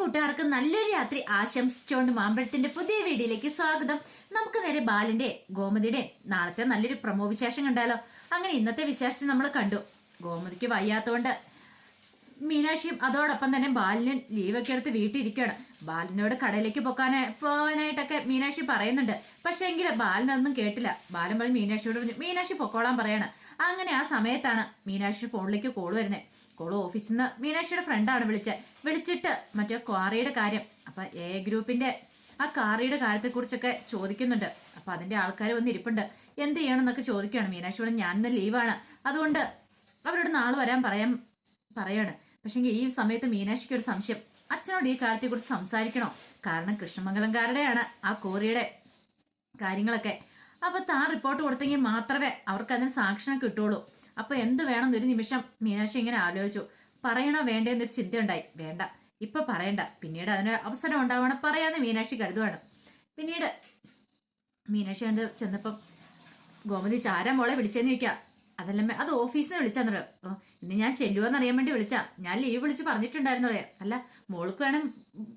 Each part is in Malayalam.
കൂട്ടുകാർക്ക് നല്ലൊരു രാത്രി ആശംസിച്ചുകൊണ്ട് മാമ്പഴത്തിന്റെ പുതിയ വീഡിയോയിലേക്ക് സ്വാഗതം. നമുക്ക് നേരെ ബാലിന്റെ ഗോമതിയുടെ നാളത്തെ നല്ലൊരു പ്രമോ വിശേഷം കണ്ടാലോ? അങ്ങനെ ഇന്നത്തെ വിശേഷത്തിൽ നമ്മൾ കണ്ടു. ഗോമതിക്ക് വയ്യാത്തോണ്ട് മീനാക്ഷിയും അതോടൊപ്പം തന്നെ ബാലിന് ലീവൊക്കെ എടുത്ത് വീട്ടിലിരിക്കുകയാണ് ബാലിനോട് കടയിലേക്ക് പോക്കാനാ പോകാനായിട്ടൊക്കെ മീനാക്ഷി പറയുന്നുണ്ട്. പക്ഷെ എങ്കിൽ ബാലിനൊന്നും കേട്ടില്ല. ബാലൻ പറഞ്ഞ് മീനാക്ഷിയോട് പറഞ്ഞു മീനാക്ഷി പൊക്കോളാൻ പറയാണ്. അങ്ങനെ ആ സമയത്താണ് മീനാക്ഷി ഫോണിലേക്ക് കോൾ വരുന്നത് കോൾ ഓഫീസിൽ നിന്ന് മീനാക്ഷിയുടെ ഫ്രണ്ടാണ് വിളിച്ചത് വിളിച്ചിട്ട് മറ്റേ ക്വാറിയുടെ കാര്യം. അപ്പൊ എ ഗ്രൂപ്പിന്റെ ആ കാറിയുടെ കാര്യത്തെക്കുറിച്ചൊക്കെ ചോദിക്കുന്നുണ്ട്. അപ്പൊ അതിന്റെ ആൾക്കാർ വന്ന് ഇരിപ്പുണ്ട്. എന്ത് ചെയ്യണം എന്നൊക്കെ ചോദിക്കുകയാണ് മീനാക്ഷിയോട് ഞാൻ ഇന്ന് ലീവാണ്. അതുകൊണ്ട് അവരോട് നാളെ വരാൻ പറയാൻ പറയാണ്. പക്ഷേങ്കിൽ ഈ സമയത്ത് മീനാക്ഷിക്ക് ഒരു സംശയം. അച്ഛനോട് ഈ കാര്യത്തെക്കുറിച്ച് സംസാരിക്കണോ? കാരണം കൃഷ്ണമംഗലംകാരുടെയാണ് ആ കോറിയുടെ കാര്യങ്ങളൊക്കെ. അപ്പൊ താൻ റിപ്പോർട്ട് കൊടുത്തെങ്കിൽ മാത്രമേ അവർക്ക് അതിന് സാക്ഷ്യം കിട്ടുള്ളൂ. അപ്പൊ എന്ത് വേണം ഒരു നിമിഷം മീനാക്ഷി ഇങ്ങനെ ആലോചിച്ചു. പറയണോ എന്നൊരു ചിന്തയുണ്ടായി. വേണ്ട. ഇപ്പൊ പറയണ്ട. പിന്നീട് അതിന് അവസരം ഉണ്ടാവണം. പറയാന്ന് മീനാക്ഷി കരുതുവാണ്. പിന്നീട് മീനാക്ഷി കണ്ട് ചെന്നപ്പം ഗോമതി ചാര മോളെ വിളിച്ചെന്ന് ചോദിക്കാം. അതല്ലമ്മേ അത് ഓഫീസിൽ നിന്ന് വിളിച്ചാന്ന് ഓ ഇന്ന് ഞാൻ ചെല്ലുവെന്ന് അറിയാൻ വേണ്ടി വിളിച്ചാ. ഞാൻ ലീവ് വിളിച്ച് പറഞ്ഞിട്ടുണ്ടായിരുന്നു പറയാം. അല്ല മോൾക്ക് വേണം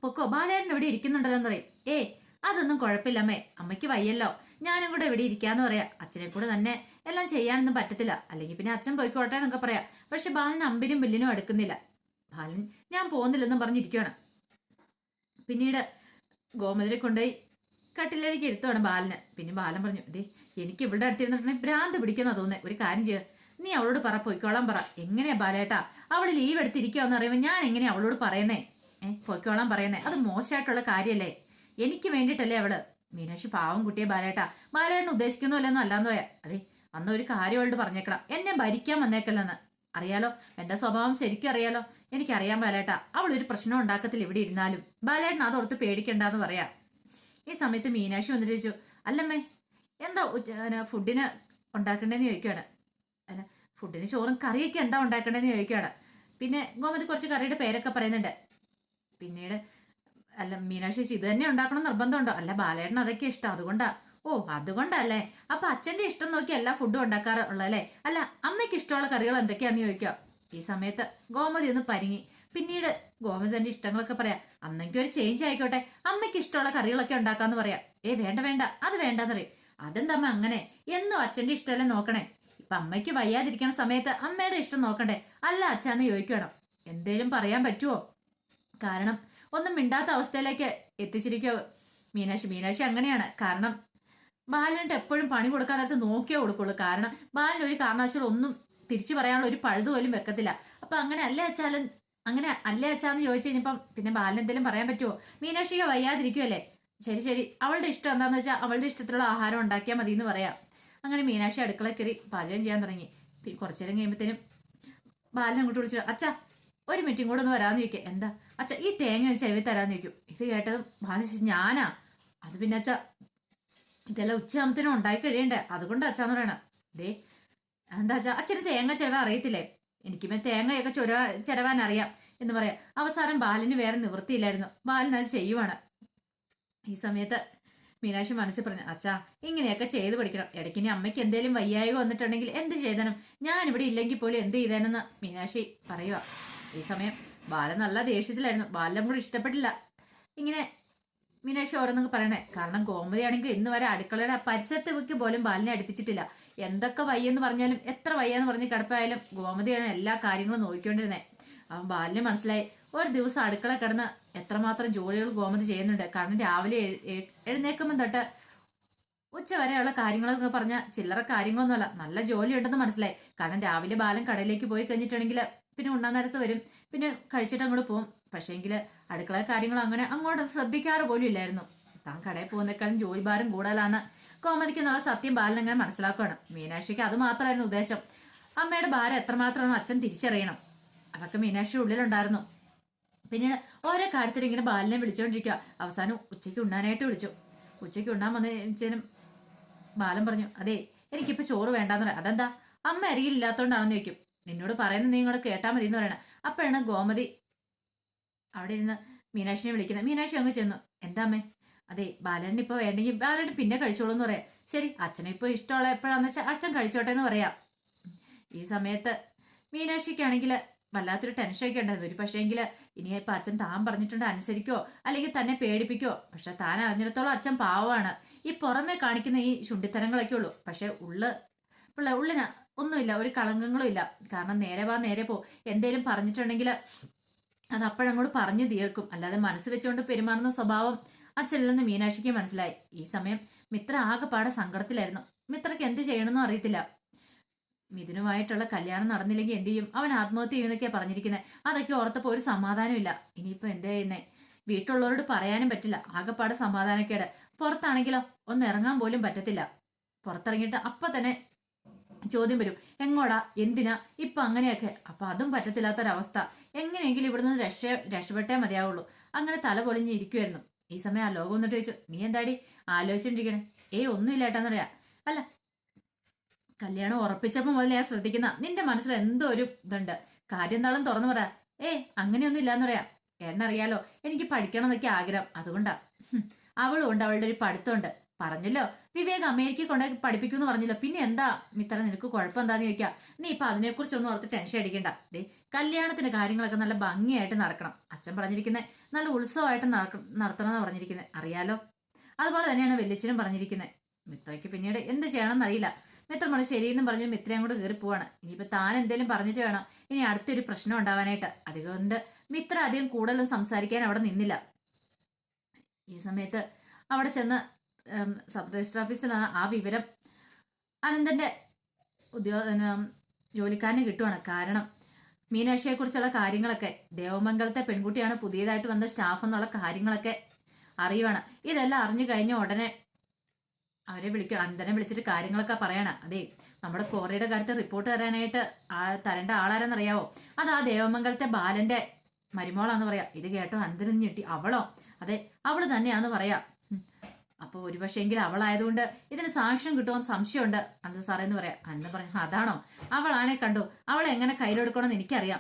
പൊക്കോ? ബാലേട്ടൻ ഇവിടെ ഇരിക്കുന്നുണ്ടല്ലോ എന്ന് പറയും. ഏ അതൊന്നും കുഴപ്പമില്ലമ്മേ അമ്മയ്ക്ക് വയ്യല്ലോ. ഞാനും കൂടെ ഇവിടെ ഇരിക്കാന്ന് പറയാം. അച്ഛനെ കൂടെ തന്നെ എല്ലാം ചെയ്യാനൊന്നും പറ്റത്തില്ല. അല്ലെങ്കിൽ പിന്നെ അച്ഛൻ പോയിക്കോട്ടെ എന്നൊക്കെ പറയാം. പക്ഷെ ബാലൻ അമ്പിനും ബില്ലിനും അടുക്കുന്നില്ല. ബാലൻ ഞാൻ പോകുന്നില്ലെന്നും പറഞ്ഞിരിക്കുകയാണ് പിന്നീട് ഗോമതിരെ കൊണ്ടുപോയി കട്ടിലേക്ക് ഇരുത്തുവാണ് ബാലന്. പിന്നെ ബാലൻ പറഞ്ഞു അതെ എനിക്ക് ഇവിടെ അടുത്തിരുന്നിട്ടുണ്ടെങ്കിൽ ഭ്രാന്ത് പിടിക്കുന്ന തോന്നേ ഒരു കാര്യം ചെയ്യുക നീ അവളോട് പറ പൊയ്ക്കോളാൻ പറ. എങ്ങനെയാ ബാലേട്ടാ? അവൾ ലീവ് എടുത്തിരിക്കുകയെന്ന് പറയുമ്പോൾ ഞാൻ എങ്ങനെയാ അവളോട് പറയുന്നേ? ഏഹ് പൊയ്ക്കോളാൻ പറയുന്നേ. അത് മോശമായിട്ടുള്ള കാര്യമല്ലേ എനിക്ക് വേണ്ടിയിട്ടല്ലേ അവൾ? മീനാക്ഷി പാവം കുട്ടിയെ ബാലേട്ടാ. ബാലേട്ടൻ ഉദ്ദേശിക്കുന്നുവല്ലെന്നും അല്ലാന്ന് പറയാം. അതെ അന്ന് ഒരു കാര്യം അവളോട് പറഞ്ഞേക്കണം. എന്നെ ഭരിക്കാൻ വന്നേക്കല്ലെന്ന്. അറിയാലോ എന്റെ സ്വഭാവം ശരിക്കും അറിയാലോ. എനിക്കറിയാം ബാലേട്ടാ അവൾ ഒരു പ്രശ്നം ഉണ്ടാക്കത്തില്ല ഇവിടെ ഇരുന്നാലും. ബാലേട്ടൻ അതോർത്ത് പേടിക്കണ്ടെന്ന് പറയാം. ഈ സമയത്ത് മീനാക്ഷി വന്നിട്ട് ചോദിച്ചു അല്ലമ്മേ എന്താ ഫുഡിന് ഉണ്ടാക്കണ്ടേന്ന് ചോദിക്കുകയാണ് അല്ല ഫുഡിന് ചോറും കറിയൊക്കെ എന്താ ഉണ്ടാക്കണ്ടേന്ന് ചോദിക്കുകയാണ് പിന്നെ ഗോമതി കുറച്ച് കറിയുടെ പേരൊക്കെ പറയുന്നുണ്ട്. പിന്നീട് അല്ല മീനാക്ഷി ഇത് തന്നെ ഉണ്ടാക്കണം നിർബന്ധമുണ്ടോ? അല്ല ബാലേട്ടൻ അതൊക്കെ ഇഷ്ടം അതുകൊണ്ടാ. ഓ അതുകൊണ്ടല്ലേ? അപ്പൊ അച്ഛന്റെ ഇഷ്ടം നോക്കി എല്ലാ ഫുഡും ഉണ്ടാക്കാറുള്ളല്ലേ അല്ല അമ്മയ്ക്ക് ഇഷ്ടമുള്ള കറികൾ എന്തൊക്കെയാന്ന് ചോദിക്കാം? ഈ സമയത്ത് ഗോമതി ഒന്ന് പരിങ്ങി. പിന്നീട് ഗോമതി തന്റെ ഇഷ്ടങ്ങളൊക്കെ പറയാം അന്നെങ്കിൽ ഒരു ചേഞ്ച് ആയിക്കോട്ടെ. അമ്മയ്ക്ക് ഇഷ്ടമുള്ള കറികളൊക്കെ ഉണ്ടാക്കാന്ന് പറയാ. ഏ വേണ്ട വേണ്ട. അത് വേണ്ടെന്ന് പറയും. അതെന്താമ്മ അങ്ങനെ? എന്നും അച്ഛന്റെ ഇഷ്ടമല്ലേ നോക്കണേ? ഇപ്പൊ അമ്മയ്ക്ക് വയ്യാതിരിക്കണ സമയത്ത് അമ്മയുടെ ഇഷ്ടം നോക്കണ്ടേ? അല്ല അച്ഛാന്ന് ചോദിക്കണം. എന്തേലും പറയാൻ പറ്റുമോ കാരണം ഒന്നും മിണ്ടാത്ത അവസ്ഥയിലേക്ക് എത്തിച്ചിരിക്കോ മീനാക്ഷി. മീനാക്ഷി അങ്ങനെയാണ്. കാരണം ബാലിനിട്ട് എപ്പോഴും പണി കൊടുക്കാൻ നേരത്ത് നോക്കിയേ കൊടുക്കുള്ളൂ. കാരണം ബാലിന് ഒരു കാരണവശാലും ഒന്നും തിരിച്ചു പറയാനുള്ള ഒരു പഴുത് പോലും വെക്കത്തില്ല. അപ്പൊ അങ്ങനെ അല്ലേ അച്ചാലും അങ്ങനെ അല്ലേ അച്ചാന്ന് ചോദിച്ചു കഴിഞ്ഞപ്പം പിന്നെ ബാലിന് എന്തെങ്കിലും പറയാൻ പറ്റുമോ മീനാക്ഷിക്ക് വയ്യാതിരിക്കുമല്ലേ ശരി ശരി. അവളുടെ ഇഷ്ടം എന്താണെന്ന് വെച്ചാൽ അവളുടെ ഇഷ്ടത്തിലുള്ള ആഹാരം ഉണ്ടാക്കിയാൽ മതി എന്ന് പറയാം. അങ്ങനെ മീനാക്ഷി അടുക്കള കയറി പാചകം ചെയ്യാൻ തുടങ്ങി. പിന്നെ കുറച്ചു നേരം കഴിയുമ്പോഴത്തേനും ബാലിനെ അങ്ങോട്ട് വിളിച്ചു. അച്ഛാ ഒരു മിനിറ്റും കൂടെ ഒന്ന് വരാമെന്ന് ചോദിക്കുക എന്താ? അച്ഛ ഈ തേങ്ങ വെച്ച് ചെലവി തരാന്ന് ഇത് കേട്ടതും ചോദിച്ചു ഞാനാ. അത് പിന്നെ അച്ഛ ഇതെല്ലാം ഉച്ചയാകുമ്പത്തേനും ഉണ്ടായി കഴിയണ്ടേ? അതുകൊണ്ട് അച്ഛാന്ന് പറയണ ദേ എന്താ അച്ഛാ അച്ഛന് തേങ്ങ ചിലവാൻ അറിയത്തില്ലേ? എനിക്ക് പിന്നെ തേങ്ങയൊക്കെ ചൊരവ ചിലവാൻ അറിയാം എന്ന് പറയാം. അവസാനം ബാലിന് വേറെ നിവൃത്തിയില്ലായിരുന്നു. ബാലൻ അത് ചെയ്യുവാണ്. ഈ സമയത്ത് മീനാക്ഷി മനസ്സിൽ പറഞ്ഞു അച്ഛാ ഇങ്ങനെയൊക്കെ ചെയ്ത് പഠിക്കണം. ഇടയ്ക്ക് ഇനി അമ്മയ്ക്ക് എന്തേലും വയ്യായ്ക വന്നിട്ടുണ്ടെങ്കിൽ എന്ത് ചെയ്തേനും ഞാൻ ഇവിടെ ഇല്ലെങ്കിൽ പോലും എന്ത് ചെയ്തേനെന്ന്? മീനാക്ഷി പറയുക ഈ സമയം ബാലൻ നല്ല ദേഷ്യത്തിലായിരുന്നു. ബാലനും കൂടെ ഇഷ്ടപ്പെട്ടില്ല. ഇങ്ങനെ മീനാക്ഷി ഓരോന്നൊക്കെ പറയണേ. കാരണം ഗോമതിയാണെങ്കിൽ ഇന്ന് വരെ അടുക്കളയുടെ പരിസരത്തേക്ക് പോലും ബാലിനെ അടുപ്പിച്ചിട്ടില്ല. എന്തൊക്കെ വയ്യെന്ന് പറഞ്ഞാലും എത്ര വയ്യെന്ന് പറഞ്ഞ് കിടപ്പായാലും ഗോമതിയാണ് എല്ലാ കാര്യങ്ങളും നോക്കിക്കൊണ്ടിരുന്നത് അവൻ ബാലിന് മനസ്സിലായി. ഒരു ദിവസം അടുക്കള കിടന്ന് എത്രമാത്രം ജോലികൾ ഗോമതി ചെയ്യുന്നുണ്ട്. കാരണം രാവിലെ എഴ്- എഴ്- തൊട്ട് ഉച്ച വരെയുള്ള കാര്യങ്ങളൊക്കെ പറഞ്ഞാൽ ചില്ലറ കാര്യങ്ങളൊന്നുമല്ല. നല്ല ജോലി ഉണ്ടെന്ന് മനസ്സിലായി. കാരണം രാവിലെ ബാലൻ കടയിലേക്ക് പോയി കഴിഞ്ഞിട്ടുണ്ടെങ്കിൽ പിന്നെ ഉണ്ണാൻ നേരത്ത് വരും. പിന്നെ കഴിച്ചിട്ട് അങ്ങോട്ട് പോകും പക്ഷേങ്കിൽ അടുക്കള കാര്യങ്ങൾ അങ്ങനെ അങ്ങോട്ട് ശ്രദ്ധിക്കാറ് പോലും ഇല്ലായിരുന്നു. താൻ കടയിൽ പോകുന്നേക്കാളും ജോലി ഭാരം കൂടുതലാണ്. കോമതിക്ക് എന്നുള്ള സത്യം ബാലൻ അങ്ങനെ മനസ്സിലാക്കുകയാണ് മീനാക്ഷിക്ക് അത് മാത്രമായിരുന്നു ഉദ്ദേശം. അമ്മയുടെ ഭാരം എത്രമാത്രമെന്ന് അച്ഛൻ തിരിച്ചറിയണം. അതൊക്കെ മീനാക്ഷി ഉള്ളിലുണ്ടായിരുന്നു. പിന്നീട് ഓരോ കാര്യത്തിൽ ഇങ്ങനെ ബാലിനെ വിളിച്ചുകൊണ്ടിരിക്കുക അവസാനം ഉച്ചയ്ക്ക് ഉണ്ണാനായിട്ട് വിളിച്ചു. ഉച്ചയ്ക്ക് ഉണ്ണാൻ വന്നതിനും ബാലൻ പറഞ്ഞു അതെ എനിക്കിപ്പോൾ ചോറ് വേണ്ടാന്ന് പറയാം. അതെന്താ? അമ്മ അരിയില്ലാത്തോണ്ടാണെന്ന് ചോദിക്കും. നിന്നോട് പറയുന്നത് നീ ഇങ്ങോട്ട് കേട്ടാൽ മതി എന്ന് പറയണം. അപ്പോഴാണ് ഗോമതി അവിടെ ഇരുന്ന് മീനാക്ഷിനെ വിളിക്കുന്നത് മീനാക്ഷി അങ്ങ് ചെന്നു. എന്താ അമ്മേ? അതെ ബാലന് ഇപ്പൊ വേണ്ടെങ്കിൽ ബാലൻ പിന്നെ കഴിച്ചോളൂ എന്ന് പറയാം. ശരി അച്ഛനെ ഇപ്പൊ ഇഷ്ടമുള്ള എപ്പോഴാന്ന് വെച്ചാൽ അച്ഛൻ കഴിച്ചോട്ടെ എന്ന് പറയാം. ഈ സമയത്ത് മീനാക്ഷിക്കാണെങ്കിൽ വല്ലാത്തൊരു ടെൻഷനൊക്കെ ഉണ്ടായിരുന്നു. ഒരു പക്ഷേങ്കിൽ ഇനി ഇനിയിപ്പോൾ അച്ഛൻ താൻ പറഞ്ഞിട്ടുണ്ട് അനുസരിക്കോ അല്ലെങ്കിൽ തന്നെ പേടിപ്പിക്കോ പക്ഷെ താൻ അറിഞ്ഞിടത്തോളം അച്ഛൻ പാവമാണ്. ഈ പുറമെ കാണിക്കുന്ന ഈ ശുണ്ടിത്തരങ്ങളൊക്കെ ഉള്ളൂ. പക്ഷെ ഉള്ള് ഉള്ളിന് ഒന്നുമില്ല ഒരു കളങ്കങ്ങളും ഇല്ല. കാരണം നേരെ വാ നേരെ പോ. എന്തേലും പറഞ്ഞിട്ടുണ്ടെങ്കിൽ അത് അപ്പോഴങ്ങോട്ട് പറഞ്ഞു തീർക്കും. അല്ലാതെ മനസ്സ് വെച്ചുകൊണ്ട് പെരുമാറുന്ന സ്വഭാവം അച്ഛനില്ലെന്ന് മീനാക്ഷിക്ക് മനസ്സിലായി. ഈ സമയം മിത്ര ആകെപ്പാടെ സങ്കടത്തിലായിരുന്നു. മിത്രക്ക് എന്ത് ചെയ്യണമെന്നും അറിയത്തില്ല. മിഥുനുമായിട്ടുള്ള കല്യാണം നടന്നില്ലെങ്കിൽ എന്ത് ചെയ്യും? അവൻ ആത്മഹത്യ ചെയ്യുന്നൊക്കെയാണ് പറഞ്ഞിരിക്കുന്നത് അതൊക്കെ ഓർത്തപ്പോൾ ഒരു സമാധാനമില്ല ഇനിയിപ്പോൾ എന്ത് ചെയ്യുന്നേ? വീട്ടിലുള്ളവരോട് പറയാനും പറ്റില്ല. ആകെപ്പാടെ സമാധാനക്കേട്. പുറത്താണെങ്കിലോ? ഒന്ന് ഇറങ്ങാൻ പോലും പറ്റത്തില്ല. പുറത്തിറങ്ങിയിട്ട് അപ്പം തന്നെ ചോദ്യം വരും. എങ്ങോടാ? എന്തിനാ? ഇപ്പൊ അങ്ങനെയൊക്കെ. അപ്പൊ അതും പറ്റത്തില്ലാത്തൊരവസ്ഥ. എങ്ങനെയെങ്കിലും ഇവിടുന്ന് രക്ഷ രക്ഷപ്പെട്ടേ മതിയാവുള്ളൂ. അങ്ങനെ തല പൊളിഞ്ഞിരിക്കുമായിരുന്നു ഈ സമയം ആ ലോകം വന്നിട്ട് ചോദിച്ചു നീ എന്താടി ആലോചിച്ചോണ്ടിരിക്കണേ? ഏയ് ഒന്നുമില്ല ഏട്ടാന്ന് പറയാ അല്ല കല്യാണം ഉറപ്പിച്ചപ്പോൾ മുതൽ ഞാൻ ശ്രദ്ധിക്കുന്ന നിന്റെ മനസ്സിൽ എന്തോ ഒരു ഇതുണ്ട്. കാര്യം എന്താളും തുറന്നു പറയാ ഏ അങ്ങനെയൊന്നും ഇല്ലാന്ന് പറയാ എണ്ണറിയാലോ? എനിക്ക് പഠിക്കണം എന്നൊക്കെ ആഗ്രഹം. അതുകൊണ്ടാ. അവളും ഉണ്ട്. അവളുടെ ഒരു പഠിത്തമുണ്ട് പറഞ്ഞല്ലോ. വിവേക് അമേരിക്കയിൽ കൊണ്ടുപോയി പഠിപ്പിക്കൂന്ന് പറഞ്ഞല്ലോ. പിന്നെ എന്താ? മിത്ര നിനക്ക് കുഴപ്പം എന്താന്ന് ചോദിക്കാം. നീ ഇപ്പൊ അതിനെക്കുറിച്ചൊന്നും ഓർത്ത് ടെൻഷൻ അടിക്കണ്ട. ദേ കല്യാണത്തിന്റെ കാര്യങ്ങളൊക്കെ നല്ല ഭംഗിയായിട്ട് നടക്കണം. അച്ഛൻ പറഞ്ഞിരിക്കുന്നത് നല്ല ഉത്സവമായിട്ട് നടക്കണം നടത്തണമെന്ന് പറഞ്ഞിരിക്കുന്നത് അറിയാലോ? അതുപോലെ തന്നെയാണ് വെല്ലിച്ചനും പറഞ്ഞിരിക്കുന്നത് മിത്രയ്ക്ക് പിന്നീട് എന്ത് ചെയ്യണമെന്ന് അറിയില്ല. മിത്ര മോളെ ശരിയെന്നും പറഞ്ഞ് മിത്രയും കൂടെ കയറി പോവാണ്. ഇനിയിപ്പോ താൻ എന്തേലും പറഞ്ഞിട്ട് വേണം. ഇനി അടുത്തൊരു പ്രശ്നം ഉണ്ടാവാനായിട്ട്. അതുകൊണ്ട് മിത്ര അധികം കൂടുതലും സംസാരിക്കാൻ അവിടെ നിന്നില്ല. ഈ സമയത്ത് അവിടെ ചെന്ന് സബ് രജിസ്റ്റർ ഓഫീസിൽ ആ- വിവരം അനന്തന്റെ ഉദ്യോഗ ജോലിക്കാരന് കിട്ടുവാണ്. കാരണം മീനാക്ഷിയെ കുറിച്ചുള്ള കാര്യങ്ങളൊക്കെ ദേവമംഗലത്തെ പെൺകുട്ടിയാണ് പുതിയതായിട്ട് വന്ന സ്റ്റാഫ് എന്നുള്ള കാര്യങ്ങളൊക്കെ അറിയുവാണ്. ഇതെല്ലാം അറിഞ്ഞു കഴിഞ്ഞ ഉടനെ അവരെ വിളിക്കുക അനന്തനെ വിളിച്ചിട്ട് കാര്യങ്ങളൊക്കെ പറയണം. അതെ നമ്മുടെ കോറയുടെ കാര്യത്തിൽ റിപ്പോർട്ട് തരാനായിട്ട് ആ തരേണ്ട ആളാരെന്നറിയാവോ? അത് ആ ദേവമംഗലത്തെ ബാലന്റെ മരുമോളാന്ന് പറയാം. ഇത് കേട്ടോ അനന്തനും ഞെട്ടി. അവളോ? അതെ അവൾ തന്നെയാന്ന് പറയാം. ഉം. അപ്പൊ ഒരു പക്ഷേങ്കിൽ അവളായതുകൊണ്ട് ഇതിന് സാക്ഷ്യം കിട്ടുമെന്ന് സംശയമുണ്ട്. അനന്ത സാറേ എന്ന് പറയാം. അനന്ത പറയാം അതാണോ? അവളാണെ കണ്ടു. അവളെ എങ്ങനെ കയ്യിലെടുക്കണമെന്ന് എനിക്കറിയാം.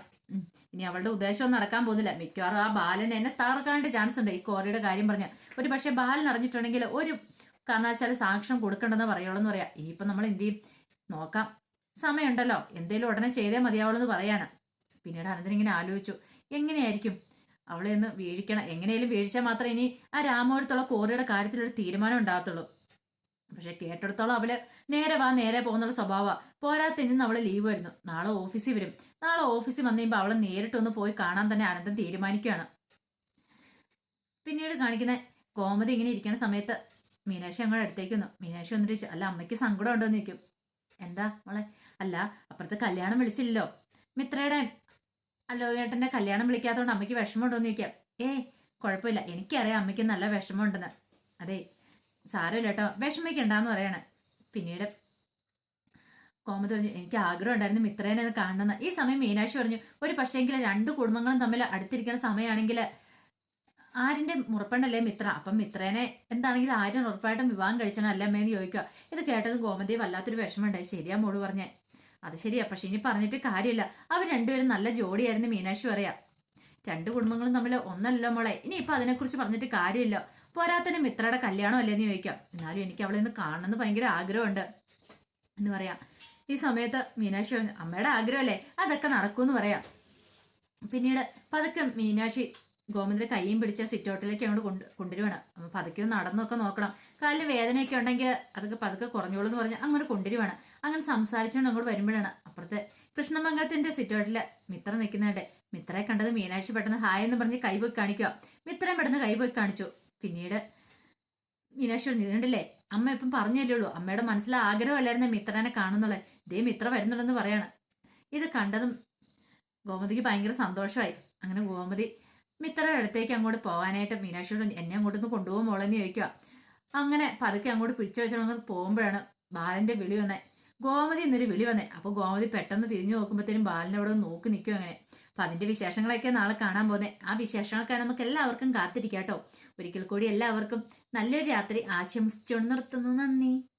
ഇനി അവളുടെ ഉദ്ദേശം നടക്കാൻ പോകുന്നില്ല. മിക്കവാറും ആ ബാലന് എന്നെ താർക്കാണ്ട് ചാൻസ് ഉണ്ട്. ഈ കോറിയുടെ കാര്യം പറഞ്ഞ. ഒരു പക്ഷേ ബാലൻ അറിഞ്ഞിട്ടുണ്ടെങ്കിൽ ഒരു കാരണവശാൽ സാക്ഷ്യം കൊടുക്കണ്ടെന്ന് പറയുള്ളൂ എന്ന് പറയാം. ഇനിയിപ്പോ നമ്മൾ എന്ത് ചെയ്യും? നോക്കാം. സമയമുണ്ടല്ലോ. എന്തേലും ഉടനെ ചെയ്തേ മതിയാവുള്ളൂ എന്ന് പറയാണ്. പിന്നീട് അനന്തൻ ഇങ്ങനെ ആലോചിച്ചു. എങ്ങനെയായിരിക്കും? അവളെ ഒന്ന് വീഴിക്കണം. എങ്ങനെയും വീഴ്ചാൽ മാത്രമേ ഇനി ആ രാമോടത്തുള്ള കോറിയുടെ കാര്യത്തിൽ ഒരു തീരുമാനം ഉണ്ടാകത്തുള്ളൂ. പക്ഷെ കേട്ടെടുത്തോളം അവൾ നേരെ വാ നേരെ പോകുന്നുള്ള സ്വഭാവ പോരാത്തിന്ന് അവൾ ലീവ് വരുന്നു. നാളെ ഓഫീസിൽ വരും. നാളെ ഓഫീസിൽ വന്നു കഴിയുമ്പോൾ അവളെ നേരിട്ടൊന്ന് പോയി കാണാൻ തന്നെ ആനന്ദം തീരുമാനിക്കുകയാണ്. പിന്നീട് കാണിക്കുന്ന കോമതി ഇങ്ങനെ ഇരിക്കുന്ന സമയത്ത് മീനാക്ഷി അങ്ങോട്ട് അടുത്തേക്ക് വന്നു. മീനാക്ഷി വന്നിട്ട് ചോദിച്ചു അല്ല അമ്മയ്ക്ക് സങ്കടം ഉണ്ടോ എന്ന് ചോദിക്കും. എന്താ മോളെ? അല്ല അപ്പുറത്തെ കല്യാണം വിളിച്ചില്ലല്ലോ. മിത്രയുടെ അല്ലോ ഏട്ടന്റെ കല്യാണം വിളിക്കാത്തതുകൊണ്ട് അമ്മയ്ക്ക് വിഷമമുണ്ടോ എന്ന് ചോദിക്കാം. ഏ കുഴപ്പമില്ല. എനിക്കറിയാം അമ്മയ്ക്ക് നല്ല വിഷമമുണ്ടെന്ന്. അതെ സാരമില്ല കേട്ടോ വിഷമിക്കണ്ടെന്ന് പറയാണ്. പിന്നീട് കോമതി പറഞ്ഞു എനിക്ക് ആഗ്രഹം ഉണ്ടായിരുന്നു മിത്രേനെ കാണണമെന്ന്. ഈ സമയം മീനാക്ഷി പറഞ്ഞു ഒരു പക്ഷേങ്കിൽ രണ്ട് കുടുംബങ്ങളും തമ്മിൽ അടുത്തിരിക്കുന്ന സമയമാണെങ്കിൽ ആരിന്റെ മുറപ്പണ്ടല്ലേ മിത്ര? അപ്പം മിത്രേനെ എന്താണെങ്കിലും ആര്യൻ ഉറപ്പായിട്ടും വിവാഹം കഴിച്ചാൽ അല്ലേ അമ്മേന്ന് ചോദിക്കുക ഇത് കേട്ടത് ഗോമതി വല്ലാത്തൊരു വിഷമമുണ്ടായി. ശരിയാ മോൾ പറഞ്ഞേ. അത് ശരിയാ. പക്ഷെ ഇനി പറഞ്ഞിട്ട് കാര്യമില്ല. അവർ രണ്ടുപേരും നല്ല ജോഡിയായിരുന്നു മീനാക്ഷി പറയാ. രണ്ട് കുടുംബങ്ങളും തമ്മിൽ ഒന്നല്ലോ മോളെ. ഇനി ഇപ്പൊ അതിനെക്കുറിച്ച് പറഞ്ഞിട്ട് കാര്യമില്ല. പോരാത്തന്നെ മിത്രയുടെ കല്യാണം അല്ലേന്ന് ചോദിക്കാം. എന്നാലും എനിക്ക് അവളെ ഒന്ന് കാണണമെന്ന് ഭയങ്കര ആഗ്രഹമുണ്ട് എന്ന് പറയാം. ഈ സമയത്ത് മീനാക്ഷി പറഞ്ഞു അമ്മയുടെ ആഗ്രഹമല്ലേ? അതൊക്കെ നടക്കൂന്ന് പറയാം. പിന്നീട് പതുക്കെ മീനാക്ഷി ഗോമതിയുടെ കൈയും പിടിച്ച സിറ്റൗട്ടിലേക്ക് അങ്ങോട്ട് കൊണ്ട് കൊണ്ടുവരുവാണ്. അപ്പൊ പതുക്കെ നടന്നൊക്കെ നോക്കണം. കാലിൽ വേദനയൊക്കെ ഉണ്ടെങ്കിൽ അതൊക്കെ പതുക്കെ കുറഞ്ഞോളൂ എന്ന് പറഞ്ഞ് അങ്ങോട്ട് കൊണ്ടുവരുവാണ്. അങ്ങനെ സംസാരിച്ചുകൊണ്ട് അങ്ങോട്ട് വരുമ്പോഴാണ് അപ്പുറത്തെ കൃഷ്ണമംഗലത്തിന്റെ സിറ്റൗട്ടിൽ മിത്ര നിൽക്കുന്നുണ്ട്. മിത്രയെ കണ്ടത് മീനാക്ഷി പെട്ടെന്ന് ഹായ് എന്ന് പറഞ്ഞ് കൈപോയി കാണിക്കുക. മിത്രയും പെട്ടെന്ന് കൈപോയി കാണിച്ചു. പിന്നീട് മീനാക്ഷി ഇതുണ്ടല്ലേ അമ്മ ഇപ്പം പറഞ്ഞല്ലേ ഉള്ളൂ. അമ്മയുടെ മനസ്സിൽ ആഗ്രഹമല്ലായിരുന്നു മിത്രനെ കാണുന്നുള്ളത്. ദേ മിത്ര വരുന്നുണ്ടെന്ന് പറയാണ്. ഇത് കണ്ടതും ഗോമതിക്ക് ഭയങ്കര സന്തോഷമായി. അങ്ങനെ ഗോമതി മിത്രയുടെ അടുത്തേക്ക് അങ്ങോട്ട് പോകാനായിട്ട് മീനാക്ഷിയോട് എന്നെ അങ്ങോട്ടൊന്ന് കൊണ്ടുപോകും മോളെന്ന് ചോദിക്കുക അങ്ങനെ പതുക്കെ അങ്ങോട്ട് പിടിച്ചു വെച്ചിട്ട് പോകുമ്പോഴാണ് ബാലന്റെ വിളി വന്നേ. ഗോമതി എന്നൊരു വിളി വന്നേ. അപ്പൊ ഗോമതി പെട്ടെന്ന് തിരിഞ്ഞു നോക്കുമ്പോഴത്തേനും ബാലൻ അവിടെ നോക്കി നിൽക്കും അങ്ങനെ അപ്പൊ അതിന്റെ വിശേഷങ്ങളൊക്കെ നാളെ കാണാൻ പോകുന്നത് ആ വിശേഷങ്ങളൊക്കെ നമുക്ക് എല്ലാവർക്കും കാത്തിരിക്കാം കേട്ടോ. ഒരിക്കൽ കൂടി എല്ലാവർക്കും നല്ലൊരു രാത്രി ആശംസിച്ചുകൊണ്ട് നിർത്തുന്നു. നന്ദി.